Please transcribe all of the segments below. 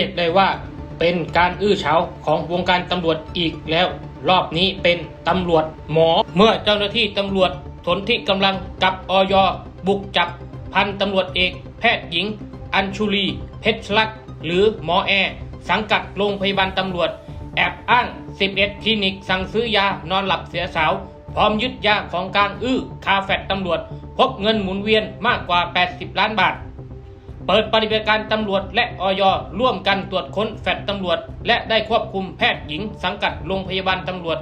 รียกได้ว่า เป็นการอื้อเฉาของวงการตำรวจอีกแล้ว รอบนี้เป็นตำรวจหมอ เมื่อเจ้าหน้าที่ตำรวจสนที่กำลังกับออยบุกจับพันตำรวจเอก แพทย์หญิง อัญชุลี เพชรลักษ์หรือหมอแอร์สังกัดโรงพยาบาลตำรวจ แอบอ้าง 11 คลินิกสั่งซื้อยานอนหลับเสียสาว พร้อมยึดยาของกลางอื้อคาแฟตตำรวจ พบเงินหมุนเวียนมากกว่า 80 ล้านบาท เปิดปฏิบัติการตำรวจและออยร่วมกันตรวจค้นแฟดตำรวจ และได้ควบคุมแพทย์หญิง สังกัดโรงพยาบาลตำรวจ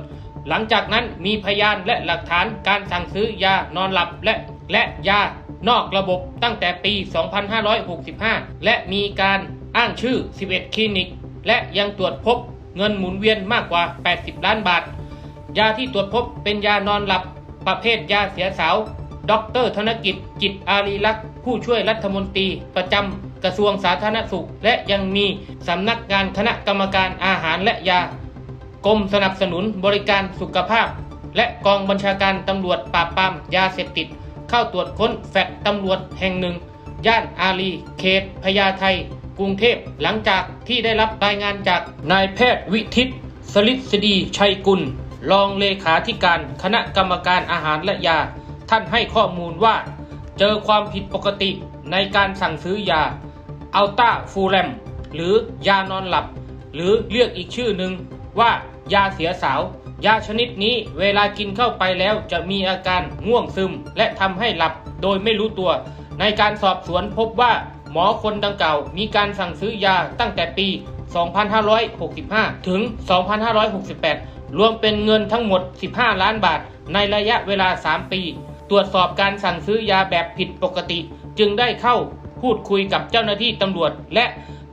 หลังจากนั้นมีพยานและหลักฐานการสั่งซื้อยานอนหลับและและยานอกระบบตั้งแต่ปี 2565 และมีการอ้างชื่อ 11 คลินิก และยังตรวจพบเงินหมุนเวียนมากกว่า 80 ล้านบาท ยาที่ตรวจพบเป็นยานอนหลับ ประเภทยาเสียสาว ดร ธนกิจ จิตอารีลักษ์ ผู้ช่วยรัฐมนตรีประจำกระทรวงสาธารณสุข และยังมีสำนักงานคณะกรรมการอาหารและยากรมสนับสนุนบริการสุขภาพ และกองบัญชาการตำรวจปราบปรามยาเสพติด เข้าตรวจค้นแฟดตำรวจแห่งหนึ่ง ย่านอารีเขตพญาไทกรุงเทพหลังจากที่ได้รับรายงานจากนายแพทย์วิทิตสลิดสดีชัยกุล รองเลขาธิการคณะกรรมการอาหารและยา ท่านให้ข้อมูลว่า เจอความผิดปกติในการสั่งซื้อยาอัลต้าฟูแรมหรือยานอนหลับ หรือเรียกอีกชื่อหนึ่งว่ายาเสียสาว ยาชนิดนี้เวลากินเข้าไปแล้วจะมีอาการง่วงซึม และทำให้หลับโดยไม่รู้ตัว ในการสอบสวนพบว่าหมอคนดังกล่าวมีการสั่งซื้อยาตั้งแต่ปี 2565 ถึง 2568 รวมเป็นเงินทั้งหมด 15 ล้านบาทในระยะเวลา 3 ปี ตรวจสอบการสั่งซื้อยาแบบผิดปกติ จึงได้เข้าพูดคุยกับเจ้าหน้าที่ตำรวจ และ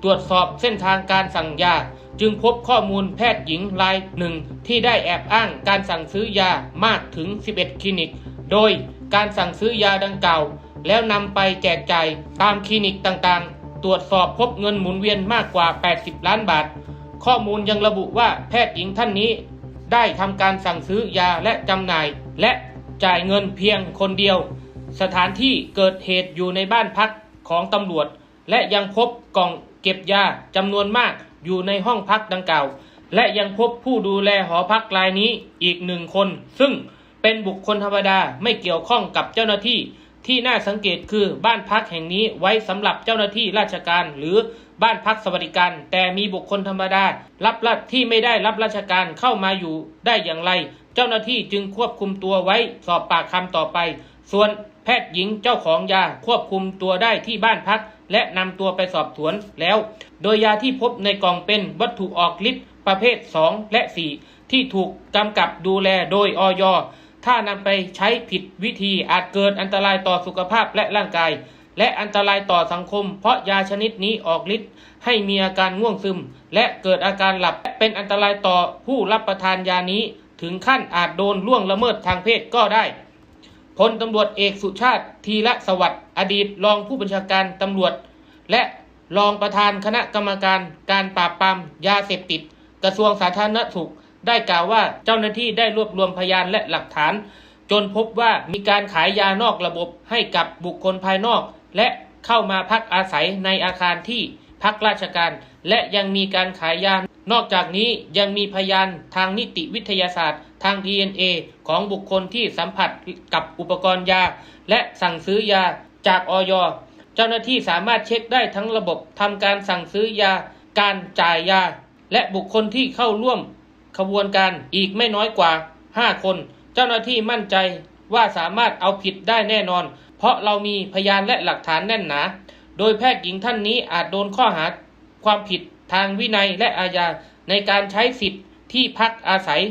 ตรวจสอบเส้นทางการสั่งยา จึงพบข้อมูลแพทย์หญิงรายหนึ่ง ที่ได้แอบอ้างการสั่งซื้อยามากถึง 11 คลินิก โดยการสั่งซื้อยาดังกล่าว แล้วนำไปแจกจ่ายตามคลินิกต่างๆ ตรวจสอบพบเงินหมุนเวียนมากกว่า 80 ล้านบาท ข้อมูลยังระบุว่าแพทย์หญิงท่านนี้ ได้ทำการสั่งซื้อยาและจำหน่าย และ จ่ายเงินเพียงคนเดียว สถานที่เกิดเหตุอยู่ในบ้านพักของตำรวจ และยังพบกล่องเก็บยาจำนวนมากอยู่ในห้องพักดังกล่าว และยังพบผู้ดูแลหอพักรายนี้อีกหนึ่งคน ซึ่งเป็นบุคคลธรรมดาไม่เกี่ยวข้องกับเจ้าหน้าที่ ที่น่าสังเกตคือบ้านพักแห่งนี้ไว้สำหรับเจ้าหน้าที่ราชการหรือบ้านพักสวัสดิการ แต่มีบุคคลธรรมดา รับราชที่ไม่ได้รับราชการเข้ามาอยู่ได้อย่างไร เจ้าหน้าที่จึงควบคุมตัวไว้สอบปากคำต่อไป ส่วนแพทย์หญิงเจ้าของยาควบคุมตัวได้ที่บ้านพัก และนำตัวไปสอบสวนแล้ว โดยยาที่พบในกล่องเป็นวัตถุออกฤทธิ์ประเภท 2 และ 4 ที่ถูกกำกับดูแลโดยออยถ้านำไปใช้ผิดวิธีอาจเกิดอันตรายต่อสุขภาพและร่างกาย และอันตรายต่อสังคม เพราะยาชนิดนี้ออกฤทธิ์ให้มีอาการง่วงซึม และเกิดอาการหลับเป็นอันตรายต่อผู้รับประทานยานี้ ถึงขั้นอาจโดนล่วงละเมิดทางเพศก็ได้พลตำรวจเอกสุชาติธีระสวัสดิ์อดีตรองผู้บัญชาการตำรวจ และรองประธานคณะกรรมการการปราบปรามยาเสพติด กระทรวงสาธารณสุขได้กล่าวว่าเจ้าหน้าที่ได้รวบรวมพยานและหลักฐาน จนพบว่ามีการขายยานอกระบบให้กับบุคคลภายนอก และเข้ามาพักอาศัยในอาคารที่ พักราชการ และยังมีการขายยานอกจากนี้ยังมีพยานทางนิติวิทยาศาสตร์ ทาง DNA ของบุคคลที่สัมผัสกับอุปกรณ์ยา และสั่งซื้อยาจากออยเจ้าหน้าที่สามารถเช็คได้ทั้งระบบทำการสั่งซื้อยา การจ่ายยา และบุคคลที่เข้าร่วมขบวนการอีกไม่น้อยกว่า 5 คน เจ้าหน้าที่มั่นใจว่าสามารถเอาผิดได้แน่นอน เพราะเรามีพยานและหลักฐานแน่นหนา โดยแพทย์หญิงท่านนี้อาจโดนข้อหาความผิดทางวินัยและอาญาในการใช้สิทธิ์ที่พักอาศัย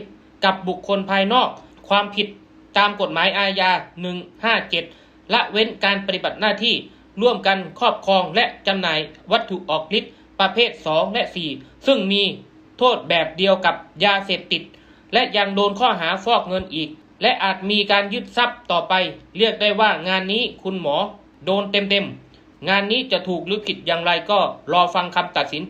กับบุคคลภายนอก ความผิดตามกฎหมายอาญา 157 ละเว้นการปฏิบัติหน้าที่ร่วมกันครอบครองและจำหน่ายวัตถุออกฤทธิ์ประเภท 2 และ 4 ซึ่งมีโทษแบบเดียวกับยาเสพติด และยังโดนข้อหาฟอกเงินอีก และอาจมีการยึดทรัพย์ต่อไป เรียกได้ว่างานนี้คุณหมอโดนเต็มๆ งานนี้จะถูกหรือผิดอย่างไรก็รอฟังคำตัดสิน